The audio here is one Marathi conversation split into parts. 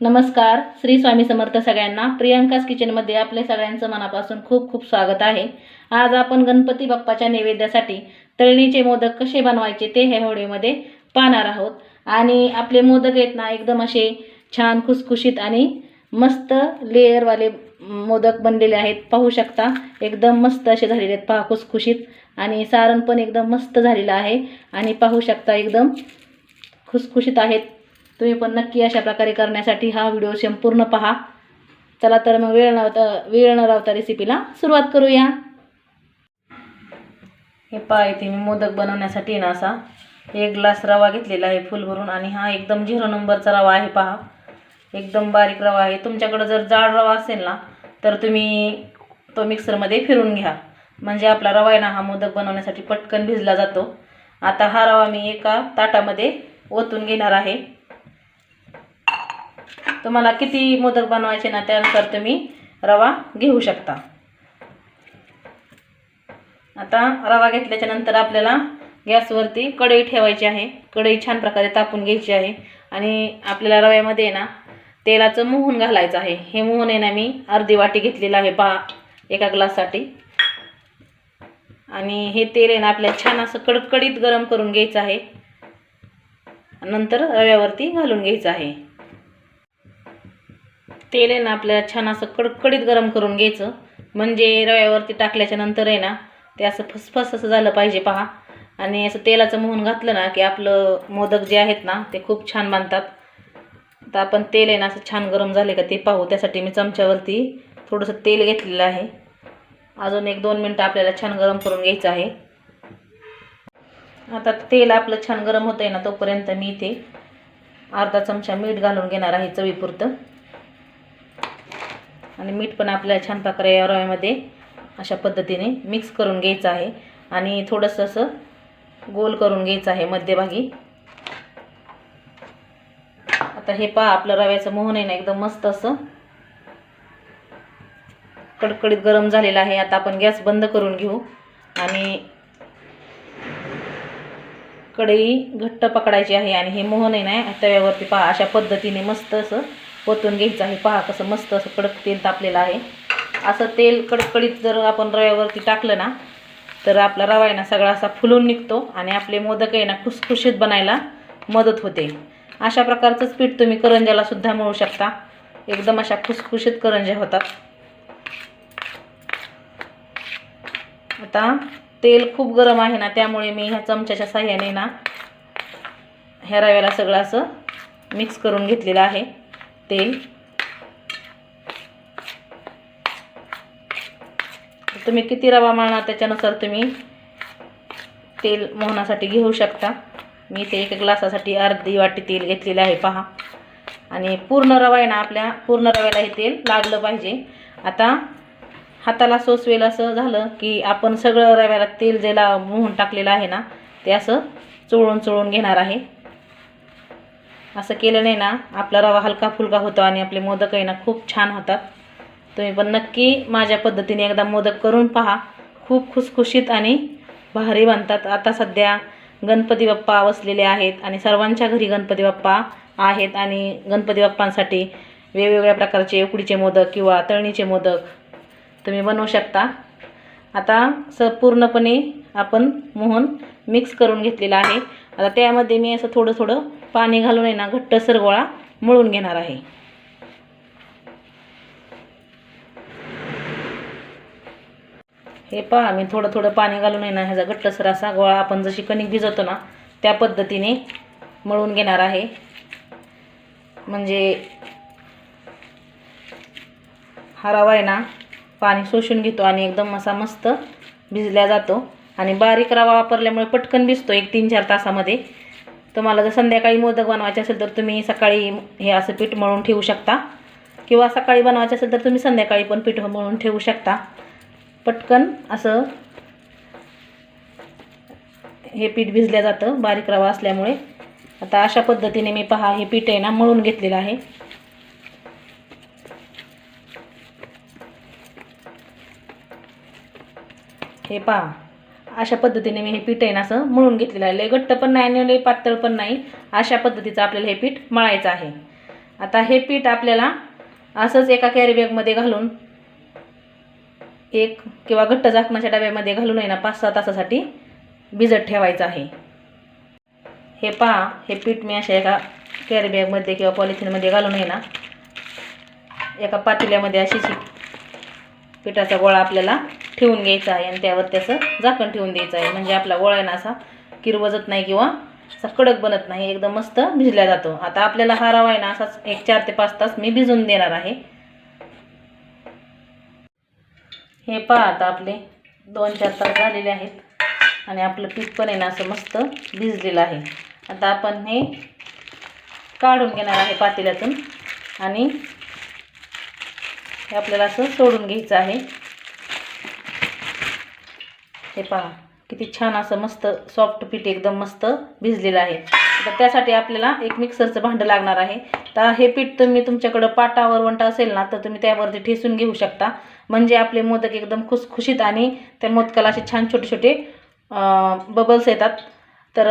नमस्कार श्री स्वामी समर्थ सगळ्यांना. प्रियंकास किचनमध्ये आपले सगळ्यांचं मनापासून खूप खूप स्वागत आहे. आज आपण गणपती बाप्पाच्या नैवेद्यासाठी तळणीचे मोदक कसे बनवायचे ते ह्या व्हिडिओमध्ये पाहणार आहोत. आणि आपले मोदक आहेत ना एकदम असे छान खुसखुशीत आणि मस्त लेअरवाले मोदक बनलेले आहेत. पाहू शकता एकदम मस्त असे झालेले आहेत. पहा खुसखुशीत आणि सारण पण एकदम मस्त झालेलं आहे. आणि पाहू शकता एकदम खुसखुशीत आहेत. तुम्ही पण नक्की अशा प्रकारे करण्यासाठी हा व्हिडिओ संपूर्ण पहा. चला तर मग वेळ नव्हता वेळ न लावता रेसिपीला सुरुवात करूया. हे पहा इथे मी मोदक बनवण्यासाठी ना असा एक ग्लास रवा घेतलेला आहे फुल भरून आणि हा एकदम झिरो नंबरचा रवा आहे पहा. एकदम बारीक रवा आहे. तुमच्याकडं जर जाड रवा असेल ना तर तुम्ही तो मिक्सरमध्ये फिरून घ्या. म्हणजे आपला रवा आहे ना हा मोदक बनवण्यासाठी पटकन भिजला जातो. आता हा रवा मी एका ताटामध्ये ओतून घेणार आहे. तुम्हाला किती मोदक बनवायचे ना त्यानुसार तुम्ही रवा घेऊ शकता. आता रवा घेतल्याच्या नंतर आपल्याला गॅसवरती कढई ठेवायची आहे. कढई छान प्रकारे तापून घ्यायची आहे. आणि आपल्याला रव्यामध्ये आहे ना तेलाचं मोहन घालायचं आहे. हे मोहन आहे ना मी अर्धी वाटी घेतलेलं आहे पहा एका ग्लाससाठी. आणि हे तेल आहे ना आपल्याला छान असं कडकडीत गरम करून घ्यायचं आहे. नंतर रव्यावरती घालून घ्यायचं आहे. तेल आहे ना आपल्याला छान असं कडकडीत गरम करून घ्यायचं. म्हणजे रव्यावरती टाकल्याच्या नंतर आहे ना ते असं फसफस असं झालं पाहिजे पहा. आणि असं तेलाचं मोहन घातलं ना की आपलं मोदक जे आहेत ना ते खूप छान बांधतात तर आपण तेल आहे ना असं छान गरम झाले का ते पाहू. त्यासाठी मी चमच्यावरती थोडंसं तेल घेतलेलं आहे. अजून एक दोन मिनटं आपल्याला छान गरम करून घ्यायचं आहे. आता तेल आपलं छान गरम होतं आहे ना तोपर्यंत मी इथे अर्धा चमचा मीठ घालून घेणार आहे चवीपुरतं. आणि मीठ पण आपल्याला छान प्रकारे या रव्यामध्ये अशा पद्धतीने मिक्स करून घ्यायचं आहे. आणि थोडंसं असं गोल करून घ्यायचं आहे मध्यभागी. आता हे पहा आपलं रव्याचं मोहन आहे ना एकदम मस्त असं कडकडीत गरम झालेलं आहे. आता आपण गॅस बंद करून घेऊ. आणि कढई घट्ट पकडायची आहे. आणि हे मोहन आहे ना तव्यावरती पहा अशा पद्धतीने मस्त असं ओतून घ्यायचं आहे. पहा कसं मस्त असं कडक तेल तापलेलं आहे. असं तेल कडकडीत जर आपण रव्यावरती टाकलं ना तर आपला रवा आहे ना सगळा असा फुलून निघतो आणि आपले मोदक आहे ना खुसखुशीत बनायला मदत होते. अशा प्रकारचंच पीठ तुम्ही करंज्याला सुद्धा मिळू शकता. एकदम अशा खुसखुशीत करंज्या होतात. आता तेल खूप गरम आहे ना त्यामुळे मी ह्या चमच्याच्या साह्याने ना ह्या रव्याला सगळं असं मिक्स करून घेतलेलं आहे. तेल. तुम्ही किती रवा मळणार त्याच्यानुसार तुम्ही तेल मोहनासाठी घेऊ शकता. मी ते एक ग्लासासाठी अर्धी वाटी तेल घेतलेलं आहे पहा. आणि पूर्ण रवा आहे ना आपल्या पूर्ण रव्याला हे तेल लागलं पाहिजे. आता हाताला सोसवेल असं झालं की आपण सगळं रव्याला तेल ज्याला मोहन टाकलेलं आहे ना ते असं चोळून चोळून घेणार आहे. असं केलं नाही ना आपला रवा हलका फुलका होतो आणि आपले मोदक आहे ना खूप छान होतात. तुम्ही पण नक्की माझ्या पद्धतीने एकदा मोदक करून पहा. खूप खुसखुशीत आणि भारी बनतात. आता सध्या गणपती बाप्पा वसलेले आहेत आणि सर्वांच्या घरी गणपती बाप्पा आहेत आणि गणपती बाप्पांसाठी वेगवेगळ्या प्रकारचे उकडीचे मोदक किंवा तळणीचे मोदक तुम्ही बनवू शकता. आता स पूर्णपणे आपण मोहन मिक्स करून घेतलेला आहे. आता त्यामध्ये मी असं थोडं थोडं पाणी घालून आहे ना घट्टसर गोळा मळून घेणार आहे. हे पहा मी थोडं थोडं पाणी घालून आहे ना ह्याचा घट्टसर असा गोळा आपण जशी कणिक भिजवतो ना त्या पद्धतीने मळून घेणार आहे. म्हणजे हा रवा आहे ना पाणी शोषून घेतो आणि एकदम असा मस्त भिजल्या जातो. आणि बारीक रवा वापरल्यामुळे पटकन भिजतो एक तीन चार तासामध्ये. तुम्हाला जर संध्याकाळी मोदक बनवायचे असेल तर तुम्ही सकाळी हे असं पीठ मळून ठेवू शकता. किंवा सकाळी बनवायचे असेल तर तुम्ही संध्याकाळी पण पीठ मळून ठेवू शकता. पटकन असं हे पीठ भिजलं जातं बारीक रवा असल्यामुळे. आता अशा पद्धतीने मी पहा हे पीठ आहे ना मळून घेतलेलं आहे. हे पहा. अशा पद्धतीने मी हे पीठ आहे ना असं मळून घेतलेलं आहे. लय घट्ट पण नाही आणि लय पातळ पण नाही. अशा पद्धतीचं आपल्याला हे पीठ मळायचं आहे. आता हे पीठ आपल्याला असंच एका कॅरीबॅगमध्ये घालून एक किंवा घट्ट झाकणाच्या डब्यामध्ये घालून आहे ना पाच सहा तासासाठी भिजत ठेवायचं आहे. हे पहा हे पीठ मी अशा एका कॅरीबॅगमध्ये किंवा पॉलिथिनमध्ये घालून आहे ना एका पातेल्यामध्ये अशीच पिठाचा गोळा आपल्याला ठेवून घ्यायचा आहे आणि त्यावर त्याचं झाकण ठेवून द्यायचं आहे. म्हणजे आपला वळण आहे ना असा किरवजत नाही किंवा असा कडक बनत नाही एकदम मस्त भिजला जातो. आता आपल्याला हा रवा आहे ना असाच एक चार ते पाच तास मी भिजून देणार आहे. हे पहा आता आपले दोन चार तास झालेले आहेत आणि आपलं पीठ पण आहे ना असं मस्त भिजलेलं आहे. आता आपण हे काढून घेणार आहे पातेल्यातून आणि हे आपल्याला असं सोडून घ्यायचं आहे. हे पहा किती छान असं मस्त सॉफ्ट पीठ एकदम मस्त भिजलेलं आहे. तर त्यासाठी आपल्याला एक मिक्सरचं भांडं लागणार आहे. तर हे पीठ तुम्ही तुमच्याकडं पाटावर वरवंटा असेल ना तर तुम्ही त्यावरती ठेसून घेऊ शकता. म्हणजे आपले मोदक एकदम खुसखुशीत आणि त्या मोदकाला असे छान छोटे छोटे बबल्स येतात. तर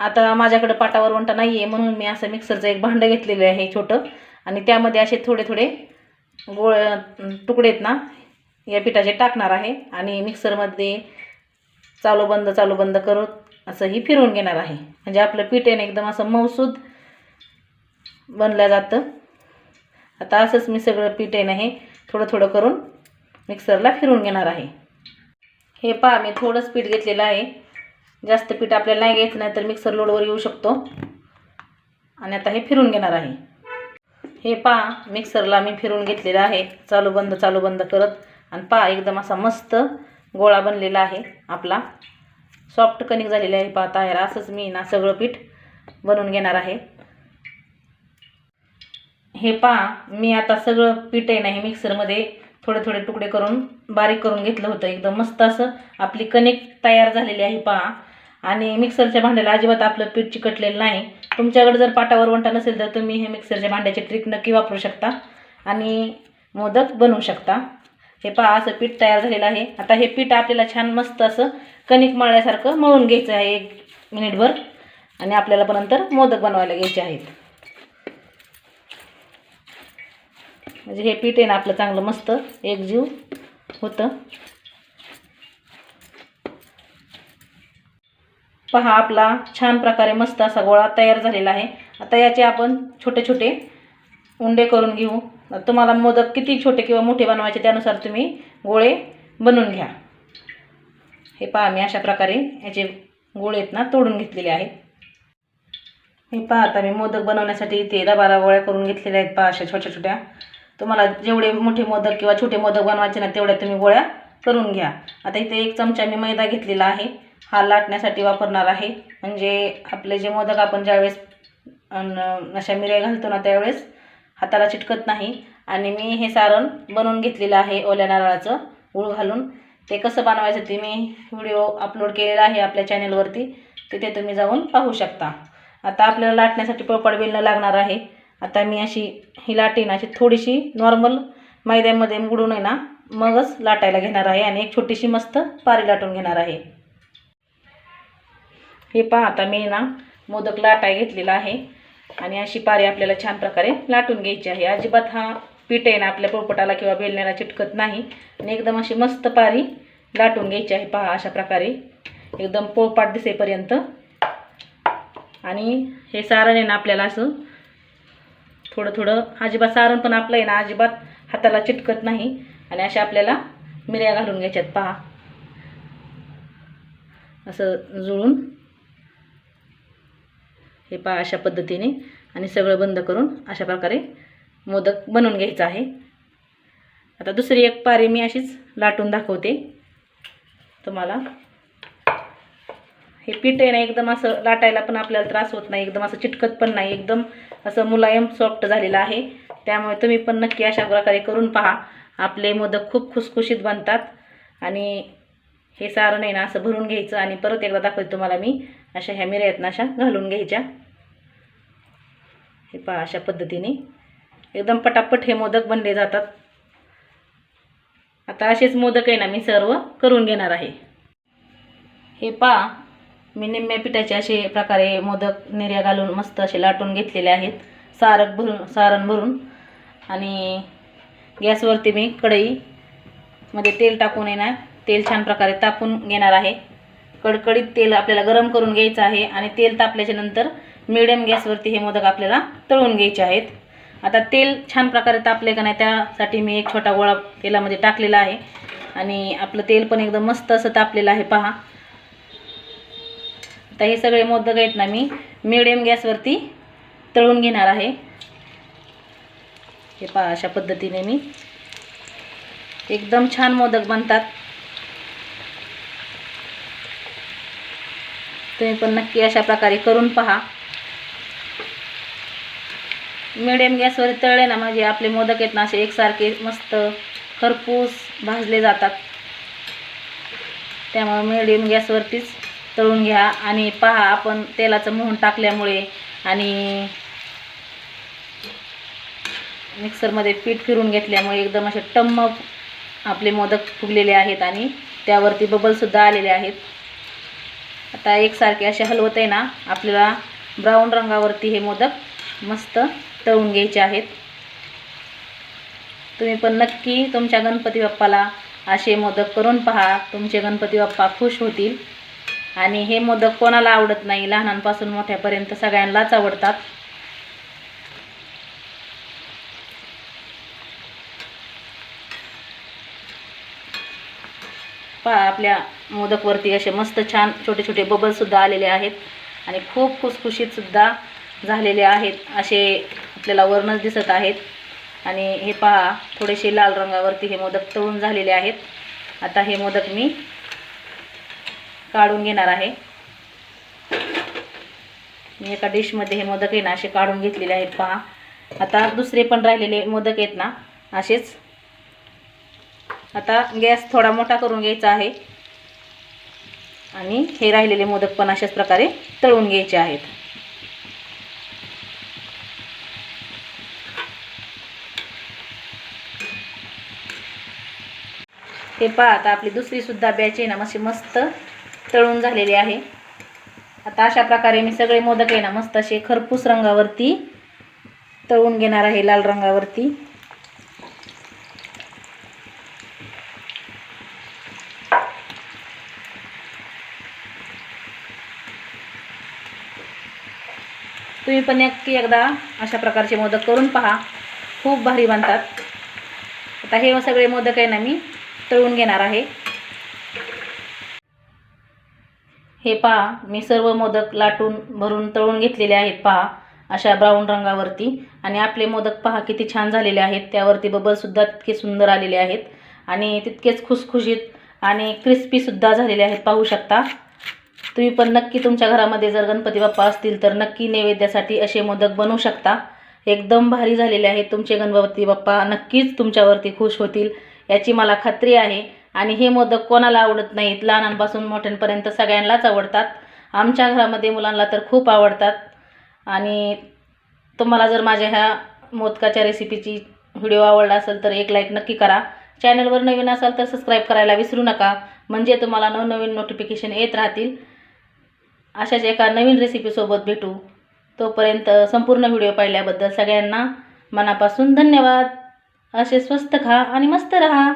आता माझ्याकडं पाटावर वंटा नाही आहे म्हणून मी असं मिक्सरचं एक भांडं घेतलेलं आहे छोटं. आणि त्यामध्ये असे थोडे थोडे गोळ तुकडे आहेत ना या पिठाचे टाकणार आहे. आणि मिक्सरमध्ये चालू बंद चालू बंद करत असं ही फिरवून घेणार आहे. म्हणजे आपलं पीठ एकदम असं मऊसूद बनलं जातं. आता असंच मी सगळं पीठ हे थोडं थोडं करून मिक्सरला फिरवून घेणार आहे. हे पहा मी थोडंच पीठ घेतलेलं आहे. जास्त पीठ आपल्याला नाही घ्यायचं नाही तर मिक्सर लोडवर येऊ शकतो. आणि आता हे फिरून घेणार आहे. हे पहा मिक्सरला मी फिरून घेतलेलं आहे. चालू बंद चालू बंद करत. आणि पहा एकदम असा मस्त गोळा बनलेला आहे आपला. सॉफ्ट कणिक झालेली आहे पहा तयार. असंच मी ना सगळं पीठ बनवून घेणार आहे. हे पहा मी आता सगळं पीठ आहे ना हे मिक्सरमध्ये थोडे थोडे तुकडे करून बारीक करून घेतलं होतं. एकदम मस्त असं आपली कणिक तयार झालेली आहे पहा. आणि मिक्सरच्या भांड्याला अजिबात आपलं पीठ चिकटलेलं नाही. तुमच्याकडे जर पाटावर वंटा नसेल तर तुम्ही हे मिक्सरच्या भांड्याची ट्रिक नक्की वापरू शकता आणि मोदक बनवू शकता. हे पहा असं पीठ तयार झालेलं आहे. आता हे पीठ आपल्याला छान मस्त असं कणिक मळल्यासारखं मळून घ्यायचं आहे एक मिनिटभर. आणि आपल्याला पण नंतर मोदक बनवायला घ्यायचे आहेत. म्हणजे हे पीठ आहे ना आपलं चांगलं मस्त एकजीव होतं. पहा आपला छान प्रकारे मस्त असा गोळा तयार झालेला आहे. आता याचे आपण छोटे छोटे उंडे करून घेऊ. तुम्हाला मोदक किती छोटे किंवा मोठे बनवायचे त्यानुसार तुम्ही गोळे बनवून घ्या. हे पहा मी अशा प्रकारे याचे गोळे आहेत ना तोडून घेतलेले आहेत. हे पहा आता मी मोदक बनवण्यासाठी इथे दहा बारा गोळ्या करून घेतलेल्या आहेत. पहा अशा छोट्या छोट्या. तुम्हाला जेवढे मोठे मोदक किंवा छोटे मोदक बनवायचे ना तेवढ्या तुम्ही गोळ्या करून घ्या. आता इथे एक चमचा मी मैदा घेतलेला आहे. हा लाटण्यासाठी वापरणार आहे. म्हणजे आपले जे मोदक आपण ज्यावेळेस अशा मिऱ्या घालतो ना त्यावेळेस हाताला चिटकत नाही. आणि मी हे सारण बनवून घेतलेलं आहे ओल्या नारळाचं गूळ घालून. ते कसं बनवायचं ते मी व्हिडिओ अपलोड केलेला आहे आपल्या चॅनेलवरती. तिथे तुम्ही जाऊन पाहू शकता. आता आपल्याला लाटण्यासाठी पोपड बेलणं लागणार आहे. आता मी अशी ही लाटीन अशी थोडीशी नॉर्मल मैद्यामध्ये बुडून आहे ना मगच लाटायला घेणार आहे आणि एक छोटीशी मस्त पारी लाटून घेणार आहे. हे पहा आता मी ना मोदक लाटाय घेतलेला आहे. आणि अशी पारी आपल्याला छान प्रकारे लाटून घ्यायची आहे. अजिबात हा पीठ आहे ना आपल्या पोपटाला किंवा बेलण्याला चिटकत नाही. आणि एकदम अशी मस्त पारी लाटून घ्यायची आहे. पहा अशा प्रकारे एकदम पोळपाट दिसेपर्यंत. आणि हे सारण आहे ना आपल्याला असं थोडं थोडं अजिबात सारण पण आपलं आहे ना अजिबात हाताला चिटकत नाही. आणि अशा आपल्याला मिऱ्या घालून घ्यायच्यात. पहा. असं जुळून हे पहा अशा पद्धतीने आणि सगळं बंद करून अशा प्रकारे मोदक बनवून घ्यायचं आहे. आता दुसरी एक पारी मी अशीच लाटून दाखवते. तुम्हाला हे पीठ आहे ना एकदम असं लाटायला पण आपल्याला त्रास होत नाही एकदम असं चिटकत पण नाही एकदम असं मुलायम सॉफ्ट झालेलं आहे. त्यामुळे तुम्ही पण नक्की अशा प्रकारे करून पहा. आपले मोदक खूप खुसखुशीत बनतात आणि हे सारण आहे ना असं भरून घ्यायचं आणि परत एकदा दाखवते तुम्हाला मी अशा ह्या मिऱ्या आहेत ना अशा घालून घ्यायच्या. हे पहा अशा पद्धतीने. एकदम पटापट हे मोदक बनले जातात. आता असेच मोदक आहे ना मी सर्व करून घेणार आहे. हे पहा मी निम्म्या पिठाचे असे प्रकारे मोदक निर्या घालून मस्त असे लाटून घेतलेले आहेत. सारक भरून सारण भरून. आणि गॅसवरती मी कढईमध्ये तेल टाकून येणार तेल छान प्रकारे तापून घेणार आहे. कडकडीत तेल आपल्याला गरम करून घ्यायचं आहे आणि तेल तापल्याच्यानंतर मिडियम गॅसवरती हे मोदक आपल्याला तळून घ्यायचे आहेत. आता तेल छान प्रकारे तापले का नाही त्यासाठी मी एक छोटा गोळा तेलामध्ये टाकलेला आहे. आणि आपलं तेल पण एकदम मस्त असं तापलेलं आहे पहा. आता हे सगळे मोदक आहेत ना मी मिडियम गॅसवरती तळून घेणार आहे. हे पहा अशा पद्धतीने मी एकदम छान मोदक बनतात. तुम्ही पण नक्की अशा प्रकारे करून पहा. मिडियम गॅसवर तळले ना म्हणजे आपले मोदक आहेत ना असे एकसारखे मस्त खरपूस भाजले जातात. त्यामुळे मिडियम गॅसवरतीच तळून घ्या आणि पहा आपण तेलाचं मोहन टाकल्यामुळे आणि मिक्सरमध्ये पीठ फिरून घेतल्यामुळे एकदम असे टम्म आपले मोदक फुगलेले आहेत आणि त्यावरती बबलसुद्धा आलेले आहेत. आता एकसारखे असे हलवत आहे ना आपल्याला ब्राऊन रंगावरती हे मोदक मस्त तळून घ्यायचे आहेत. तुम्ही पण नक्की तुमच्या गणपती बाप्पाला असे मोदक करून पहा. तुमचे गणपती बाप्पा खुश होतील. आणि हे मोदक कोणाला आवडत नाही लहानांपासून मोठ्यापर्यंत सगळ्यांनाच आवडतात. पहा आपल्या मोदकवरती असे मस्त छान छोटे छोटे बबलसुद्धा आलेले आहेत. आणि खूप खुसखुशीतसुद्धा झालेले आहेत. असे आपल्याला वरणच दिसत आहेत. आणि हे पहा थोडेसे लाल रंगावरती हे मोदक तळून झालेले आहेत. आता हे मोदक मी काढून घेणार आहे. मी एका डिशमध्ये हे मोदक आहे ना असे काढून घेतलेले आहेत पहा. आता दुसरे पण राहिलेले मोदक आहेत ना असेच. आता गॅस थोडा मोठा करून घ्यायचा आहे. आणि हे राहिलेले मोदक पण अशाच प्रकारे तळून घ्यायचे आहेत. हे पहा आता आपली दुसरीसुद्धा बॅच आहे ना मशी मस्त तळून झालेली आहे. आता अशा प्रकारे मी सगळे मोदक आहे ना मस्त असे खरपूस रंगावरती तळून घेणार आहे लाल रंगावरती. तुम्ही पण नक्की एकदा अशा प्रकारचे मोदक करून पहा. खूप भारी बनतात. आता हे सगळे मोदक आहे ना मी तळून घेणार आहे. हे पहा मी सर्व मोदक लाटून भरून तळून घेतलेले आहेत पहा अशा ब्राऊन रंगावरती. आणि आपले मोदक पहा किती छान झालेले आहेत. त्यावरती बबलसुद्धा तितके सुंदर आलेले आहेत. आणि तितकेच खुसखुशीत आणि क्रिस्पीसुद्धा झालेले आहेत पाहू शकता. तुम्ही पण नक्की तुमच्या घरामध्ये जर गणपती बाप्पा असतील तर नक्की नैवेद्यासाठी असे मोदक बनवू शकता. एकदम भारी झालेले आहेत तुमचे गणपती बाप्पा. नक्कीच तुमच्यावरती खुश होतील. याची मला खात्री आहे. आणि हे मोदक कोणाला आवडत नाहीत? लहानांपासून मोठ्यांपर्यंत सगळ्यांनाच आवडतात. आमच्या घरामध्ये मुलांना तर खूप आवडतात. आणि तुम्हाला जर माझ्या ह्या मोदकाच्या रेसिपीची व्हिडिओ आवडला असेल तर एक लाईक नक्की करा. चॅनलवर नवीन असाल तर सबस्क्राईब करायला विसरू नका. म्हणजे तुम्हाला नवनवीन नोटिफिकेशन येत राहतील. अशाच एका नवीन रेसिपीसोबत भेटू. तोपर्यंत संपूर्ण व्हिडिओ पाहिल्याबद्दल सगळ्यांना मनापासून धन्यवाद. असे स्वस्त खा आणि मस्त रहा.